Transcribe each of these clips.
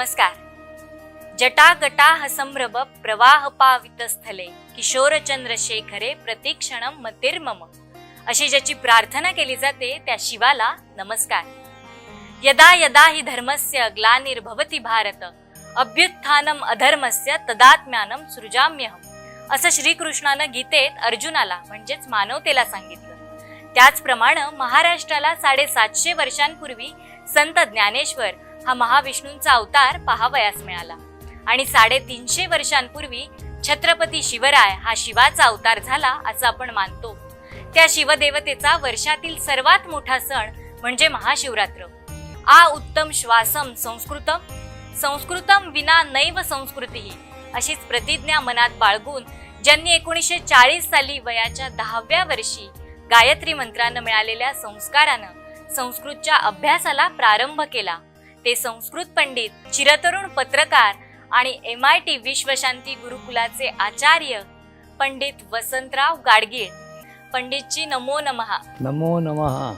नमस्कार. जटागटा संभ्रम प्रवाह पावित स्थले किशोर चंद्रशेखरे प्रतीक्षणम मतिर्मम अशी ज्याची प्रार्थना केली जाते त्या शिवाला नमस्कार. यदा यदा हि धर्मस्य ग्लानिर्भवति भारत अभ्युत्थानम अधर्मस्य तदात्म्यानम सृजाम्यहम. असं श्रीकृष्णानं गीतेत अर्जुनाला म्हणजेच मानवतेला सांगितलं. त्याचप्रमाणे महाराष्ट्राला साडेसातशे वर्षांपूर्वी संत ज्ञानेश्वर हा महाविष्णूंचा अवतार पाहावयास मिळाला. आणि साडेतीनशे वर्षांपूर्वी छत्रपती शिवराय हा शिवाचा अवतार झाला असं आपण मानतो. त्या शिवदेवतेचा वर्षातील सर्वात मोठा सण म्हणजे महाशिवरात्र. आ उत्तम श्वासम संस्कृतम संस्कृतम विना नैव संस्कृती अशीच प्रतिज्ञा मनात बाळगून ज्यांनी एकोणीसशे चाळीस साली वयाच्या दहाव्या वर्षी गायत्री मंत्रानं मिळालेल्या संस्कारानं संस्कृतच्या अभ्यासाला प्रारंभ केला. ते संस्कृत पंडित चिरतरुण पत्रकार आणि एम आय टी विश्वशांती गुरुकुलाचे आचार्य पंडित वसंतराव गाडगीळ. पंडितजी नमो नमहा नमो नमः.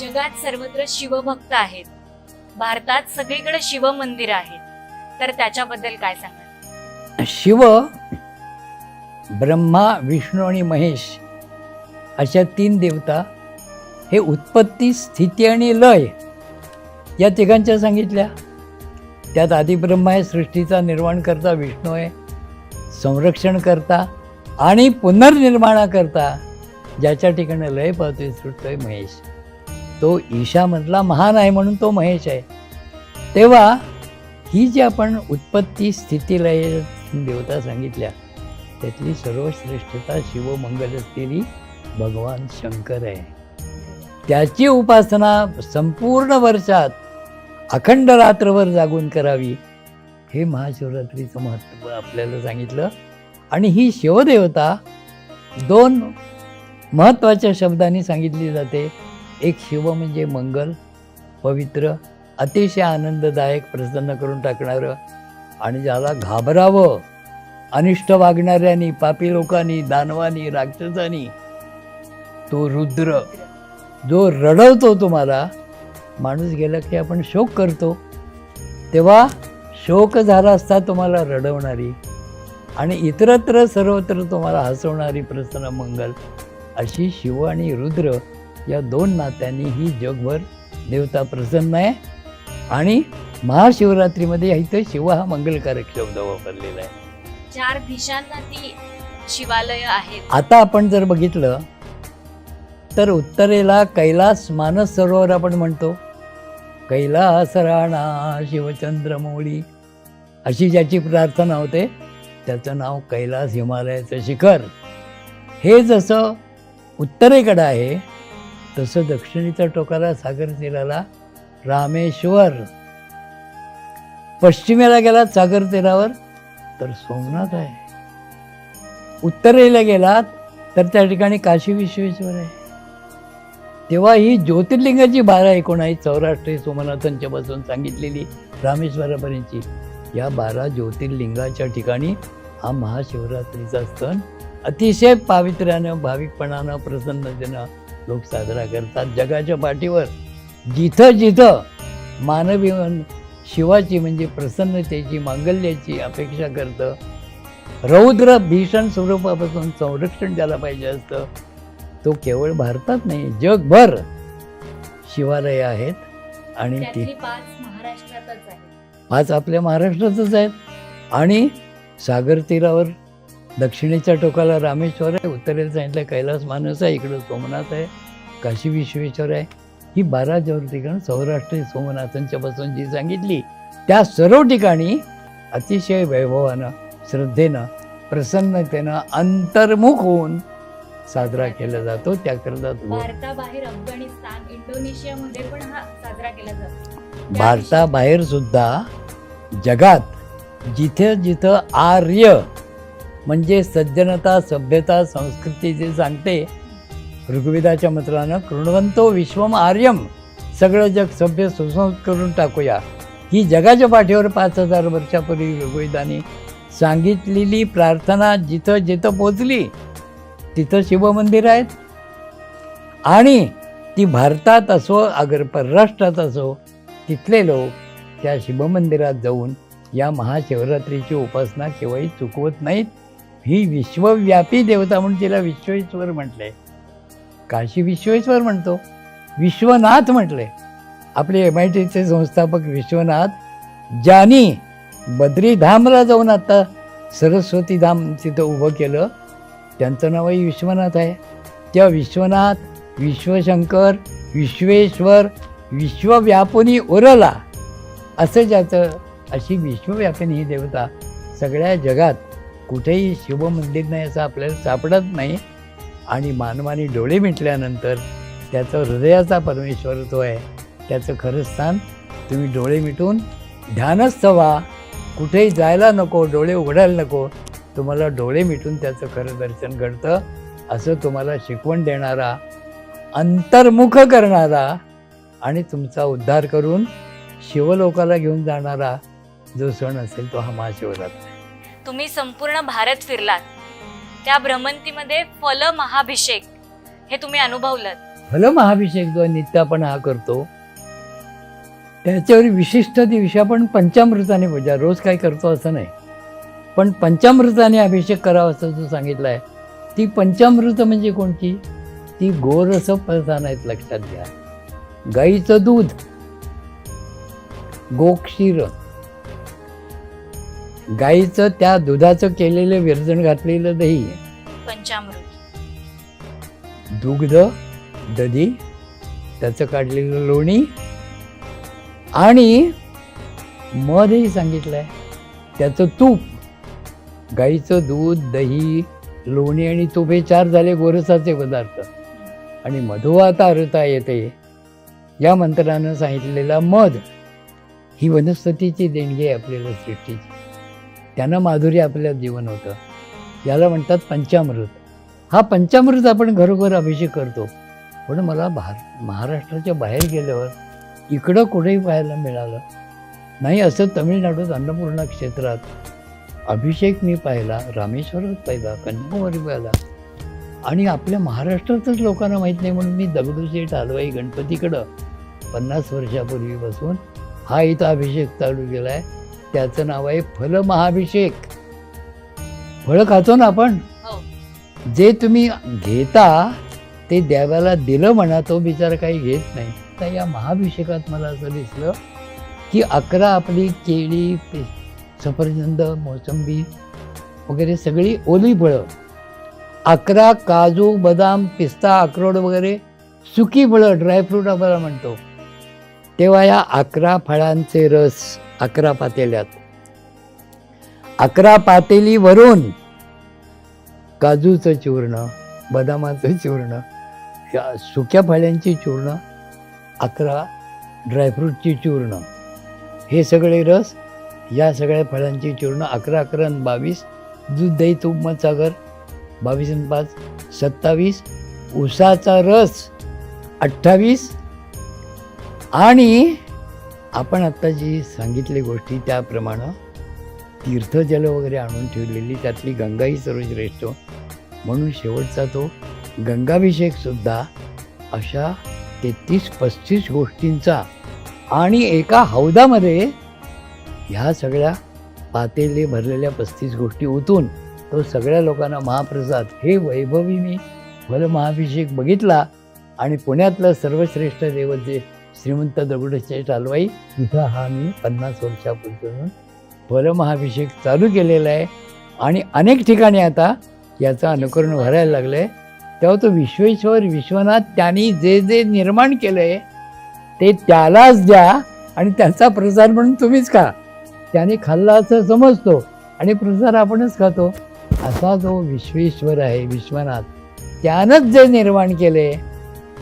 जगात सर्वत्र शिवभक्त आहेत. भारतात सगळीकडे शिव मंदिर आहेत. तर त्याच्याबद्दल काय सांगा शिव ब्रह्मा विष्णू आणि महेश अशा तीन देवता हे उत्पत्ती स्थिती आणि लय या तिघांच्या सांगितल्या. त्यात आदिब्रह्म आहे सृष्टीचा निर्माण करता विष्णू आहे संरक्षण करता आणि पुनर्निर्माणाकरता ज्याच्या ठिकाणी लय पाहतोय सुटतोय महेश. तो ईशामधला महान आहे म्हणून तो महेश आहे. तेव्हा ही जी आपण उत्पत्ती स्थिती लय देवता सांगितल्या त्यातली सर्वश्रेष्ठता शिवमंगल असलेली भगवान शंकर आहे. त्याची उपासना संपूर्ण वर्षात अखंड रात्रभर जागून करावी हे महाशिवरात्रीचं महत्त्व आपल्याला सांगितलं. आणि ही शिवदेवता दोन महत्त्वाच्या शब्दांनी सांगितली जाते. एक शिव म्हणजे मंगल पवित्र अतिशय आनंददायक प्रसन्न करून टाकणारं आणि ज्याला घाबरावं अनिष्ट वागणाऱ्यांनी पापी लोकांनी दानवानी राक्षसांनी तो रुद्र जो रडवतो तुम्हाला माणूस गेला की आपण शोक करतो. तेव्हा शोक झाला असता तुम्हाला रडवणारी आणि इतरत्र सर्वत्र तुम्हाला हसवणारी प्रसन्न मंगल अशी शिव आणि रुद्र या दोन नात्यांनी ही जगभर देवता प्रसन्न आहे. आणि महाशिवरात्रीमध्ये इथं शिव हा मंगलकारक शब्द वापरलेला आहे. चार दिशांना ती शिवालय आहेत. आता आपण जर बघितलं तर उत्तरेला कैलास मानस सरोवर आपण म्हणतो. कैलास राणा शिवचंद्र मोळी अशी ज्याची प्रार्थना होते त्याचं नाव कैलास हिमालयाचं शिखर. हे जसं उत्तरेकडं आहे तसं दक्षिणेच्या टोकाला सागर तीराला रामेश्वर. पश्चिमेला गेलात सागर तीरावर तर सोमनाथ आहे. उत्तरेला गेलात तर त्या ठिकाणी काशी विश्वेश्वर आहे. तेव्हा ही ज्योतिर्लिंगाची बारा एकूण आहे सोमनाथांच्या सोमनाथांच्यापासून सांगितलेली रामेश्वरापर्यंतची. या बारा ज्योतिर्लिंगाच्या ठिकाणी हा महाशिवरात्रीचा सण अतिशय पावित्र्यानं भाविकपणानं प्रसन्नतेनं लोक साजरा करतात जगाच्या पाठीवर. जिथं जिथं मानवी मन शिवाची म्हणजे प्रसन्नतेची मांगल्याची अपेक्षा करतं रौद्र भीषण स्वरूपापासून संरक्षण द्यायला पाहिजे असतं तो केवळ भारतात नाही जगभर शिवालय आहेत आणि ती पाच आपल्या महाराष्ट्रातच आहेत. आणि सागर तीरावर दक्षिणेच्या टोकाला रामेश्वर आहे उत्तरेला सांगितलं कैलास मानस आहे इकडं सोमनाथ आहे काशी विश्वेश्वर आहे. ही बारा ज्योर ठिकाण सौराष्ट्र सोमनाथांच्या पासून जी सांगितली त्या सर्व ठिकाणी अतिशय वैभवानं श्रद्धेनं प्रसन्नतेनं अंतर्मुख होऊन साजरा केला जातो. त्याकरता भारताबाहेर अफगाणिस्तान इंडोनेशियामध्ये पण हा साजरा केला जातो. भारताबाहेर सुद्धा जगात जिथे जिथं आर्य म्हणजे सज्जनता सभ्यता संस्कृती जे सांगते ऋग्वेदाच्या मंत्रानं कृणवंतो विश्वम आर्यम सगळं जग सभ्य सुसंस्कृत करून टाकूया. ही जगाच्या पाठीवर पाच हजार वर्षापूर्वी ऋग्वेदाने सांगितलेली प्रार्थना जिथं जिथं पोचली तिथं शिवमंदिर आहेत. आणि ती भारतात असो अगर परराष्ट्रात असो तिथले लोक त्या शिवमंदिरात जाऊन या महाशिवरात्रीची उपासना केव्हाही चुकवत नाहीत. ही विश्वव्यापी देवता म्हणून तिला विश्वेश्वर म्हटले. काशी विश्वेश्वर म्हणतो? विश्वनाथ म्हटले. आपले एम आय टीचे संस्थापक विश्वनाथ ज्यांनी बद्रीधामला जाऊन आता सरस्वती धाम तिथं उभं केलं त्यांचं नावही विश्वनाथ आहे. त्या विश्वनाथ विश्वशंकर विश्वेश्वर विश्वव्यापुनी उरला. असं ज्याचं अशी विश्वव्यापिनी ही देवता सगळ्या जगात कुठेही शिवमंदिर नाही असं आपल्याला सापडत नाही. आणि मानवाने डोळे मिटल्यानंतर त्याचं हृदयाचा परमेश्वर तो आहे. त्याचं खरं स्थान तुम्ही डोळे मिटून ध्यानस्थ व्हा. कुठेही जायला नको डोळे उघडायला नको. तुम्हाला डोळे मिटून त्याचं खरं दर्शन घडतं. असं तुम्हाला शिकवण देणारा अंतर्मुख करणारा आणि तुमचा उद्धार करून शिवलोकाला घेऊन जाणारा जो सण असेल तो हा महाशिवरात्र. तुम्ही संपूर्ण भारत फिरलात. त्या भ्रमंतीमध्ये फल महाभिषेक हे तुम्ही अनुभवलं फल महाभिषेक जो नित्य आपण हा करतो त्याच्यावर विशिष्ट दिवशी आपण पंचामृताने पूजा रोज काय करतो असं नाही. पण पंचामृताने अभिषेक करावा असं जो सांगितलं आहे ती पंचामृत म्हणजे कोणती? ती गोरस प्रधान आहेत लक्षात घ्या. गाईचं दूध गोक्षीर. गाईचं त्या दुधाचं केलेलं विरजण घातलेलं दही. पंचामृत. दुग्ध दधी त्याचं काढलेलं लोणी. आणि मधही सांगितलं आहे त्याचं तूप. गाईचं दूध दही लोणी आणि तूप चार झाले गोरसाचे पदार्थ. आणि मधुवाता अरुता येते. या मंत्रानं सांगितलेला मध ही वनस्पतीची देणगी आहे आपल्याला सृष्टीची. त्यानं माधुर्य आपल्या जीवन होतं. याला म्हणतात पंचामृत. हा पंचामृत आपण घरोघर अभिषेक करतो. पण मला भार महाराष्ट्राच्या बाहेर गेल्यावर इकडं कुठेही पाहायला मिळालं नाही असं तमिळनाडूत अन्नपूर्णा क्षेत्रात अभिषेक मी पाहिला रामेश्वरात पाहिला कन्याकुमारी पाहिला. आणि आपल्या महाराष्ट्रातच लोकांना माहीत नाही म्हणून मी दगडूशेठ हलवाई गणपतीकडं पन्नास वर्षापूर्वीपासून हा इथं अभिषेक चालू केला आहे त्याचं नाव आहे फल महाभिषेक फळं खातो ना आपण? हो. जे तुम्ही घेता ते देवाला दिलं म्हणा तो बिचारा काही घेत नाही. तर या महाभिषेकात मला असं दिसलं की अकरा आपली केळी पे- सफरचंद मोसंबी वगैरे सगळी ओली फळं. अकरा काजू बदाम पिस्ता अक्रोड वगैरे सुकी फळं ड्रायफ्रूट आम्हाला म्हणतो. तेव्हा या अकरा फळांचे रस अकरा पातेल्यात. अकरा पातेलीवरून काजूचं चूर्ण बदामाचं चूर्ण या सुक्या फळ्यांची चूर्ण अकरा ड्रायफ्रूटची चूर्ण. हे सगळे रस या सगळ्या फळांची चूर्ण अकरा अकरा आणि बावीस. दूध दही तूप मध सागर बावीस आणि पाच. सत्तावीस. उसाचा रस अठ्ठावीस. आणि आपण आत्ता जी सांगितली गोष्टी त्याप्रमाणे तीर्थजल वगैरे आणून ठेवलेली त्यातली गंगाही सर्वश्रेष्ठ. म्हणून शेवटचा तो गंगाभिषेकसुद्धा अशा तेहतीस पस्तीस गोष्टींचा आणि एका हौदामध्ये ह्या सगळ्या पातेले भरलेल्या पस्तीस गोष्टी ओतून तो सगळ्या लोकांना महाप्रसाद हे वैभवी मी फल महाभिषेक बघितला आणि पुण्यातलं सर्वश्रेष्ठ दैवत जे श्रीमंत दगडूशेठ हलवाई तिथं हा मी पन्नास वर्षापूर्वी फल महाभिषेक चालू केलेला आहे. आणि अनेक ठिकाणी आता याचं अनुकरण व्हायला लागलं आहे तेव्हा तो विश्वेश्वर विश्वनाथ त्यांनी जे जे निर्माण केलं आहे ते त्यालाच द्या आणि त्याचा प्रसार म्हणून तुम्हीच खा. त्याने खाल्ला असं समजतो आणि प्रसार आपणच खातो. असा जो विश्वेश्वर आहे विश्वनाथ त्यानंच जे निर्माण केले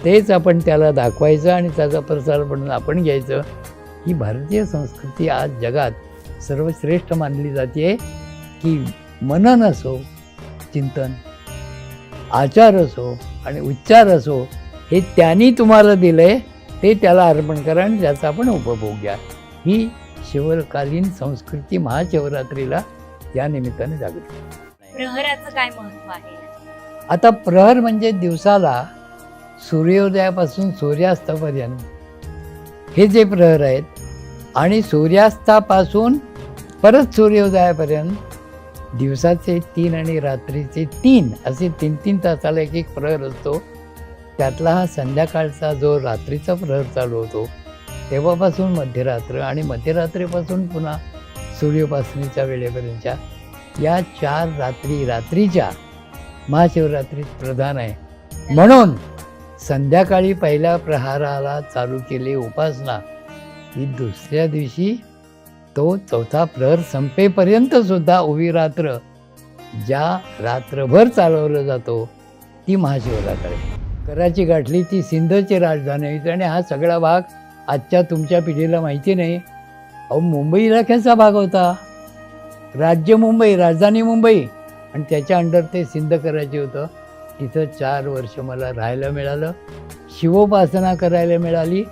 तेच आपण त्याला दाखवायचं आणि त्याचा प्रसार म्हणून आपण घ्यायचं. ही भारतीय संस्कृती आज जगात सर्वश्रेष्ठ मानली जाते की मनन असो चिंतन आचार असो आणि उच्चार असो हे त्यांनी तुम्हाला दिलं आहे ते त्याला अर्पण करा आणि त्याचा आपण उपभोग घ्या. ही शिवकालीन संस्कृती महाशिवरात्रीला या निमित्ताने जागृत प्रहराचं काय महत्त्व आहे? आता प्रहर म्हणजे दिवसाला सूर्योदयापासून सूर्यास्तापर्यंत. हे जे प्रहर आहेत आणि सूर्यास्तापासून परत सूर्योदयापर्यंत दिवसाचे तीन आणि रात्रीचे तीन असे तीन तीन तासाला एक एक प्रहर असतो. त्यातला हा संध्याकाळचा जो रात्रीचा प्रहर चालू होतो तेव्हापासून मध्यरात्र आणि मध्यरात्रीपासून पुन्हा सूर्योपासनेच्या वेळेपर्यंतच्या या चार रात्री रात्रीच्या महाशिवरात्रीत प्रधान आहे. म्हणून संध्याकाळी पहिल्या प्रहाराला चालू केली उपासना ही दुसऱ्या दिवशी तो चौथा प्रहर संपेपर्यंत सुद्धा उभी रात्र ज्या रात्रभर चालवलं जातो ती महाशिवरात्र आहे. कराची गाठली ती सिंधची राजधानी होती आणि हा सगळा भाग आजच्या तुमच्या पिढीला माहिती नाही. अहो मुंबई इलाख्याचा भाग होता? राज्य मुंबई राजधानी मुंबई. आणि त्याच्या अंडर ते सिंध करायचे होतं. तिथं चार वर्ष मला राहायला मिळालं. शिवोपासना करायला मिळाली.